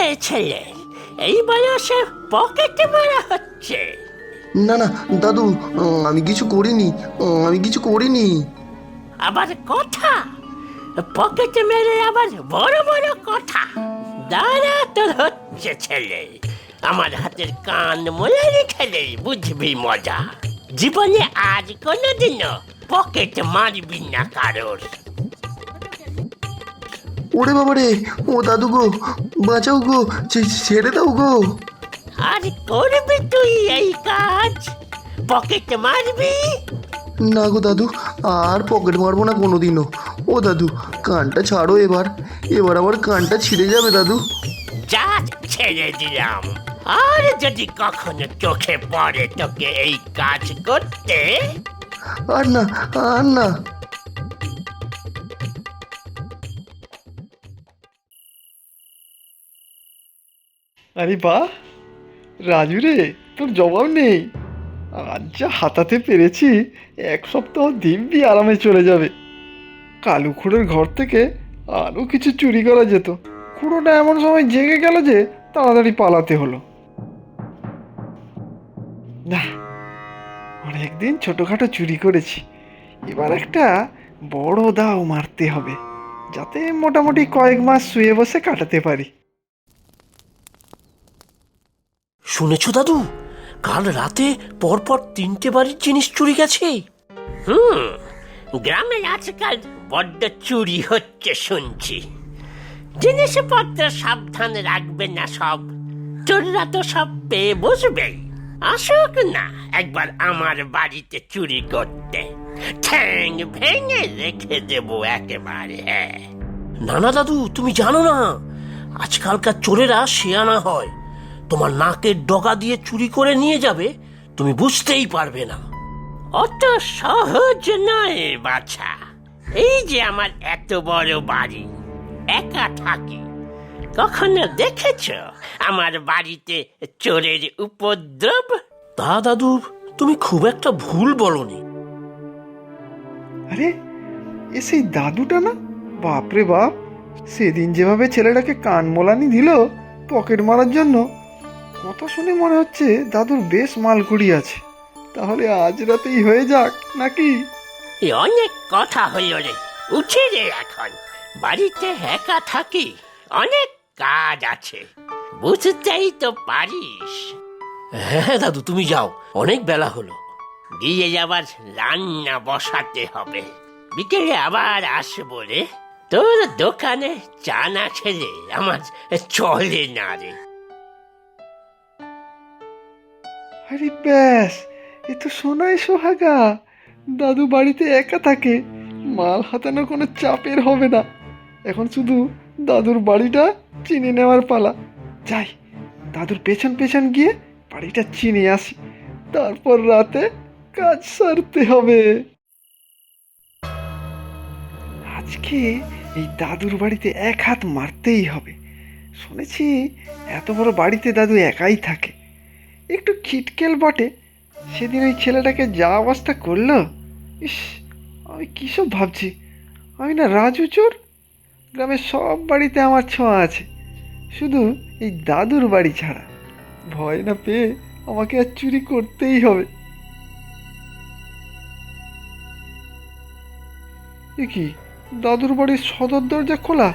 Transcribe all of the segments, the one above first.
রে ছেলে এই বয়সে পকেটে মারা হচ্ছে। না না দাদু আমি কিছু করিনি আমি কিছু করিনি। আবার কথা? পকেটে মেরে আবার বড় বড় কথা? দাঁড়া তোর হচ্ছে ছেলে। আমার হাতের কান মোলারি খেলে বুঝবি মজা? জীবনে আজ কোনোদিনও পকেট মারবি না কারোর। ওরে বাবা রে ও দাদু গো বাঁচাও গো ছেড়ে দাও গো। আর করবি তুই এই কাজ? পকেট মারবি? না গো দাদু আর পকেট মারবো না কোনোদিনও। ও দাদু কানটা ছাড়ো এবার। এবার আমার কানটা ছিঁড়ে যাবে দাদু। যা ছেড়ে দিলাম। আর যদি কখনো চোখে পড়ে তোকে এই কাজ করতে? আর না আর না। আরে বাহ! রাজু রে, তোর জবাব নেই। আজ যা হাতাতে পেরেছি, এক সপ্তাহ দিব্যি আরামে চলে যাবে। কালু খুঁড়োর ঘর থেকে আরও কিছু চুরি করা যেত। খুঁড়োটা এমন সময় জেগে গেল যে তাড়াতাড়ি পালাতে হলো। না, অনেকদিন ছোটোখাটো চুরি করেছি। এবার একটা বড় দাও মারতে হবে, যাতে মোটামুটি কয়েক মাস শুয়ে বসে কাটাতে পারি। শুনেছো দাদু? কাল রাতে পরপর তিনটে বাড়ির জিনিস চুরি গেছে। হুম গ্রামে আজকাল বড্ড চুরি হচ্ছে শুনছি। জিনিসপত্র সাবধান রাখবে না সব। চোররা তো সব পেয়ে বসবেই আসুক না একবার আমার বাড়িতে চুরি করতে। ঠ্যাং ভেঙে রেখে দেবো একেবারে। হ্যাঁ নানা দাদু তুমি জানো না আজকালকার চোরেরা শেয়ানা হয়। তোমার নাকের ডগা দিয়ে চুরি করে নিয়ে যাবে তুমি বুঝতেই পারবে না। অত সহজ নয় বাছা। এই যে আমার এত বড় বাড়ি একা থাকি। কখনো দেখেছ আমার বাড়িতে চোরের উপদ্রব? তা দাদু তুমি খুব একটা ভুল বলনি। আরে এ সেই দাদুটা না? বাপরে বাপ সেদিন যেভাবে ছেলেটাকে কান মোলানি দিল পকেট মারার জন্য কথা শুনে মনে হচ্ছে দাদুর বেশ মালকুড়ি আছে। তাহলে আজ রাতেই হয়ে যাক নাকি? এ অনেক কথা হইল রে উঠে রে এখন। বাড়িতে একা থাকি অনেক কাজ আছে। বুঝতেই তো পারিস। হ্যাঁ দাদু তুমি যাও অনেক বেলা হলো। গিয়ে যাবার রান্না বসাতে হবে। বিকেলে আবার আসব রে। তোর দোকানে চা না খেলে আমার চলে না রে। আরে ব্যাস, এ তো সোনাই সোহাগা। দাদু বাড়িতে একা থাকে, মাল হাতানো কোনো চাপের হবে না। এখন শুধু দাদুর বাড়িটা চিনে নেওয়ার পালা। যাই, দাদুর পেছন পেছন গিয়ে বাড়িটা চিনে আসি। তারপর রাতে কাজ সারতে হবে। আজকে এই দাদুর বাড়িতে এক হাত মারতেই হবে। শুনেছি এত বড় বাড়িতে দাদু একাই থাকে। একটু খিটকেল বটে। সেদিন ওই ছেলেটাকে যা অবস্থা করল ইস আমি কী সব ভাবছি? আমি না রাজু চোর? গ্রামের সব বাড়িতে আমার ছোঁয়া আছে। শুধু এই দাদুর বাড়ি ছাড়া। ভয় না পেয়ে আমাকে আর চুরি করতেই হবে। কি দাদুর বাড়ির সদর দরজা খোলা?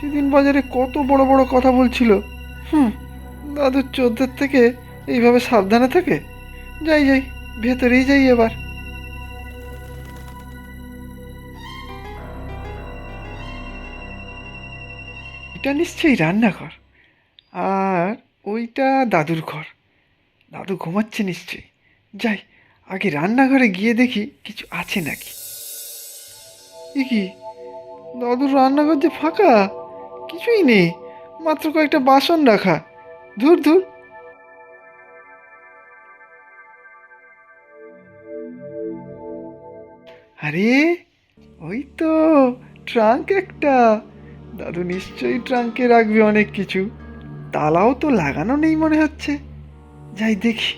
সেদিন বাজারে কত বড় বড় কথা বলছিল। হুম। দাদুর চোদ্দের থেকে এইভাবে সাবধানে থাকে? যাই যাই, ভেতরেই যাই এবার। এটা নিশ্চয়ই রান্নাঘর। আর ওইটা দাদুর ঘর। দাদু ঘুমাচ্ছে নিশ্চয়ই। যাই, আগে রান্নাঘরে গিয়ে দেখি কিছু আছে নাকি। কি, দাদুর রান্নাঘর যে ফাঁকা, কিছুই নেই। মাত্র কয়েকটা বাসন রাখা। ধুর ধুর আরে ওই তো ট্রাঙ্ক একটা। দাদু নিশ্চয়ই ট্রাঙ্কে রাখবে অনেক কিছু। তালাও তো লাগানো নেই মনে হচ্ছে। যাই দেখি।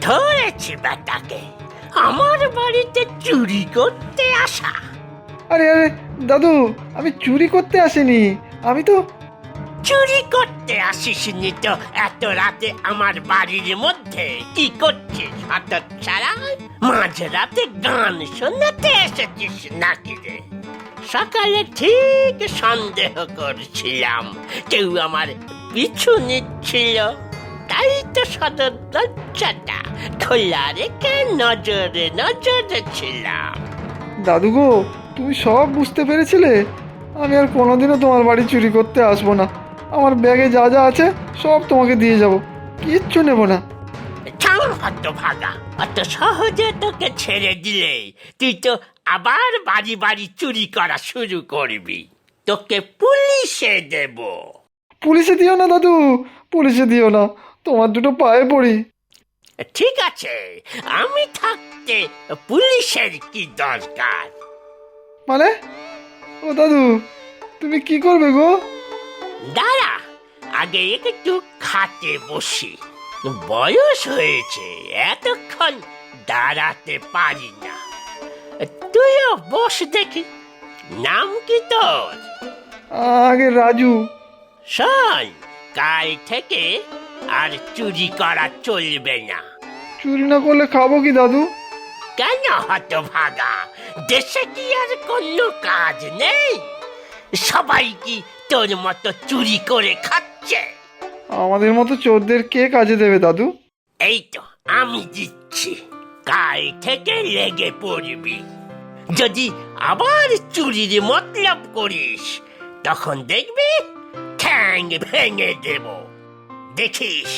ধরেছি বেটাকে আমার বাড়িতে চুরি করতে আসা। আরে আরে দাদু আমি চুরি করতে আসিনি। আমি তো চুরি করতে আসিসনি তো এত রাতে আমার বাড়ির মধ্যে। কি করছিস? হঠাৎ ছাড়া মাঝ রাতে গান শোনাতে এসেছিস নাকি রে? সকালে ঠিক সন্দেহ করছিলাম কেউ আমার পিছু নিচ্ছিল। তাই তো সদর দরজাটা খোলা রেখে নজরে নজরে ছিলাম। দাদু গো তুমি সব বুঝতে পেরেছিলে? আমি আর কোনোদিনও তোমার বাড়ি চুরি করতে আসব না। আমার ব্যাগে যা যা আছে সব তোমাকে দিয়ে যাব। কিচ্ছু নেব না। ছাড় হত ভাগা অত সহজে তোকে ছেড়ে দিলে তুই তো আবার বাড়ি বাড়ি চুরি করা শুরু করবি। তোকে পুলিশে দেব। পুলিশে দিও না দাদু। পুলিশে দিও না। তোমার দুটো পায়ে পড়ি। ঠিক আছে আমি থাকতে পুলিশের কি দরকার? মানে? ও দাদু তুমি কি করবে গো? দাঁড়া আগে একটু খাটে বসি। বয়স হয়েছে এতক্ষণ দাঁড়াতে পারি না। তুইও বস দেখি নাম কি তোর? আগে রাজু। শোন কাল থেকে আর চুরি করা চলবে না। চুরি না করলে খাব কি দাদু? কেন হত ভাগা দেশে কি আর কোনো কাজ নেই? সবাই কি তোর মতো চুরি করে খাচ্ছে? আমাদের মতো চোরদের কে কাজে দেবে দাদু? এই তো আমি দিচ্ছি। কাল থেকে লেগে পড়বি। যদি আবার চুরির মতলব করিস তখন দেখবি ঠ্যাং ভেঙে দেব। দেখিস।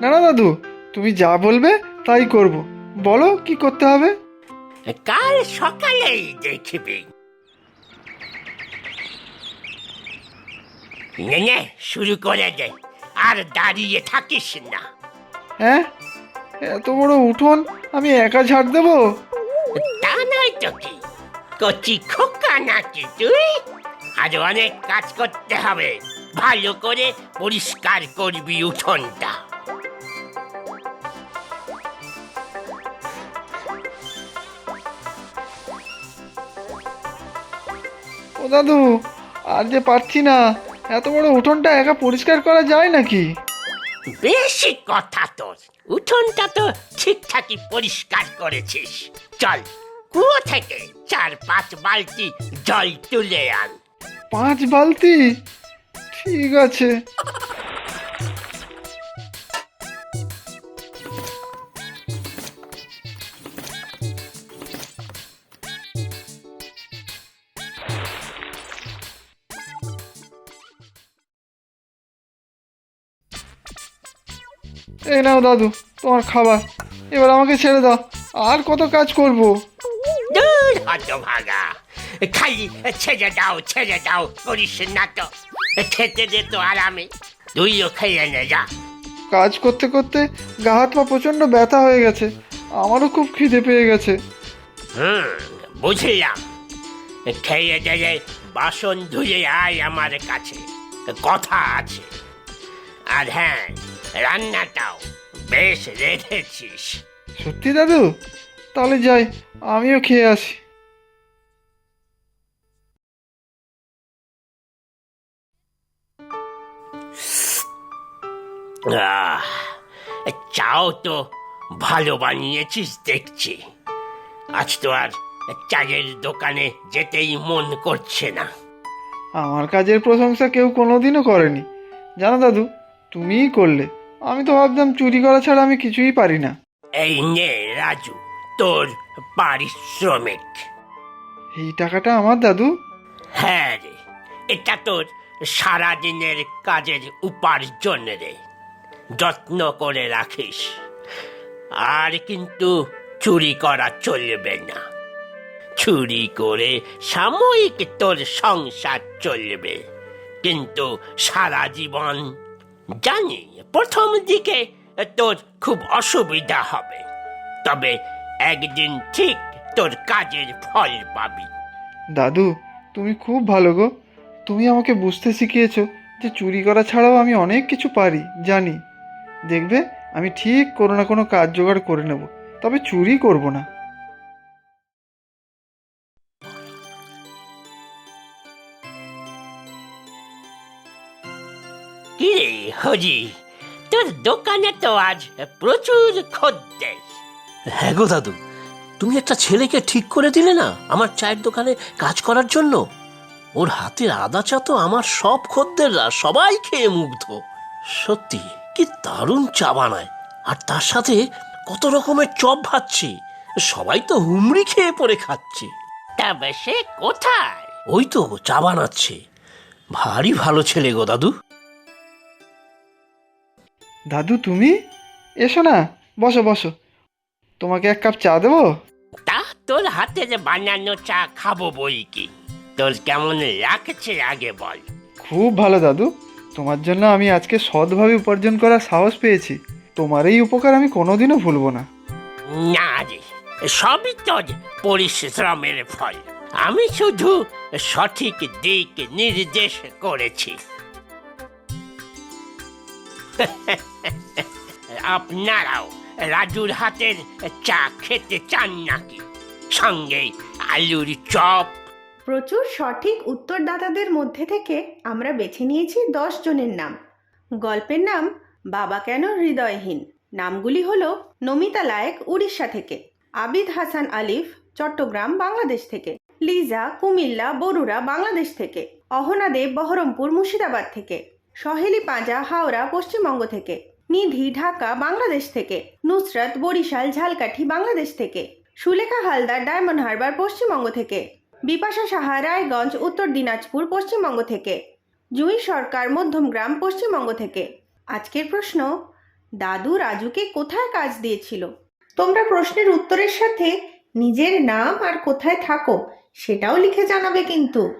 না না দাদু তুমি যা বলবে তাই করব। বলো কি করতে হবে? কাল সকালেই দেখবি। নে নে শুরু করে দে। আর দাঁড়িয়ে থাকিস না। হ্যাঁ? এত বড় উঠোন আমি একা ঝাড় দেবো? তা নয় তো কি? কচি খোকা নাকি তুই? আজ অনেক কাজ করতে হবে। ভালো করে পরিষ্কার করবি উঠোনটা। দাদু আর যে পারছি না এত বড় উঠোনটা একা পরিষ্কার করা যায় নাকি? বেশি কথা তোর। উঠোনটা তো ঠিকঠাকই পরিষ্কার করেছিস। চল কুয়ো থেকে চার পাঁচ বালতি জল তুলে আন। পাঁচ বালতি? ঠিক আছে। এই নাও দাদু তোমার খাবার। এবার আমাকে ছেড়ে দাও। আর কত কাজ করব? দূর খালি ছেড়ে দাও ছেড়ে দাও করিস না তো। খেতে দে তো আরামে। তুইও খেয়ে নে যা। কাজ করতে করতে গা হাত পা প্রচণ্ড ব্যথা হয়ে গেছে। আমারও খুব খিদে পেয়ে গেছে। হুম বুঝলাম। খেয়ে দিয়ে বাসন ধুয়ে আয় আমার কাছে। কথা আছে। আর হ্যাঁ রান্নাটাও বেশ রেখেছিস সত্যি দাদু? তাহলে যাই আমিও খেয়ে আসি। আহ, চাও তো ভালো বানিয়েছিস দেখছি। আজ তো আর চায়ের দোকানে যেতেই মন করছে না। আমার কাজের প্রশংসা কেউ কোনোদিনও করেনি। জানো দাদু তুমিই করলে। আমি তো ভাবতাম চুরি করা ছাড়া আমি কিছুই পারি না। এই নে রাজু তোর পারিশ্রমিক। এই টাকাটা আমার দাদু? হ্যাঁ রে এটা তোর সারাদিনের কাজের উপার্জন রে। যত্ন করে রাখিস। আর কিন্তু চুরি করা চলবে না। চুরি করে সাময়িক তোর সংসার চলবে। কিন্তু সারা জীবন জানি প্রথম দিকে তোর খুব অসুবিধা হবে তবে একদিন ঠিক তোর কাজের ফল পাবি। দাদু তুমি খুব ভালো গো। তুমি আমাকে বুঝতে শিখিয়েছো যে চুরি করা ছাড়াও আমি অনেক কিছু পারি জানি। দেখবে আমি ঠিক কোনো না কোনো কাজ জোগাড় করে নেব তবে চুরি করব না। কি হজি? তোর দোকানে তো আজ প্রচুর খদ্দের। হ্যাঁ গো দাদু তুমি একটা ছেলেকে ঠিক করে দিলে না আমার চায়ের দোকানে কাজ করার জন্য? ওর হাতের আদা চা তো আমার সব খদ্দেররা সবাই খেয়ে মুগ্ধ। সত্যি কি দারুণ চা বানায়। আর তার সাথে কত রকমের চপ ভাজছে সবাই তো হুমড়ি খেয়ে পড়ে খাচ্ছে। তবে সে কোথায়? ওই তো চা বানাচ্ছে। ভারী ভালো ছেলে গো দাদু। দাদু তুমি? এসো না বসো বসো। তোমাকে এক কাপ চা দেবো? তা তোর হাতের বানানো চা খাব বই কি? তোর কেমন লাগছে আগে বল। খুব ভালো দাদু। তোমার জন্য আমি আজকে সৎভাবে উপার্জন করার সাহস পেয়েছি। তোমার এই উপকার আমি কোনোদিনও ভুলবো না। না রে সবই তোর পরিশ্রমের ফল। আমি শুধু সঠিক দিক নির্দেশ করেছি। আপনারাও রাজুর হাতের চা খেতে চান নাকি? সঙ্গে আলুর চপ। প্রচুর সঠিক উত্তরদাতাদের মধ্যে থেকে আমরা বেছে নিয়েছি দশ জনের নাম। গল্পের নাম বাবা কেন হৃদয়হীন? নামগুলি হল নমিতা লায়েক উড়িষ্যা থেকে, আবিদ হাসান আলিফ চট্টগ্রাম, বাংলাদেশ থেকে, লিজা কুমিল্লা বরুড়া, বাংলাদেশ থেকে, অহনা দেব বহরমপুর মুর্শিদাবাদ থেকে। সহেলি পাঁজা, হাওড়া, পশ্চিমবঙ্গ থেকে। নিধি, ঢাকা, বাংলাদেশ থেকে। নুসরাত, বরিশাল, ঝালকাঠি, বাংলাদেশ থেকে। সুলেখা হালদার, ডায়মন্ড হারবার, পশ্চিমবঙ্গ থেকে। বিপাশা সাহা, রায়গঞ্জ, উত্তর দিনাজপুর, পশ্চিমবঙ্গ থেকে। জুঁই সরকার, মধ্যমগ্রাম, পশ্চিমবঙ্গ থেকে। আজকের প্রশ্ন, দাদু রাজুকে কোথায় কাজ দিয়েছিল? তোমরা প্রশ্নের উত্তরের সাথে নিজের নাম আর কোথায় থাকো, সেটাও লিখে জানাবে কিন্তু।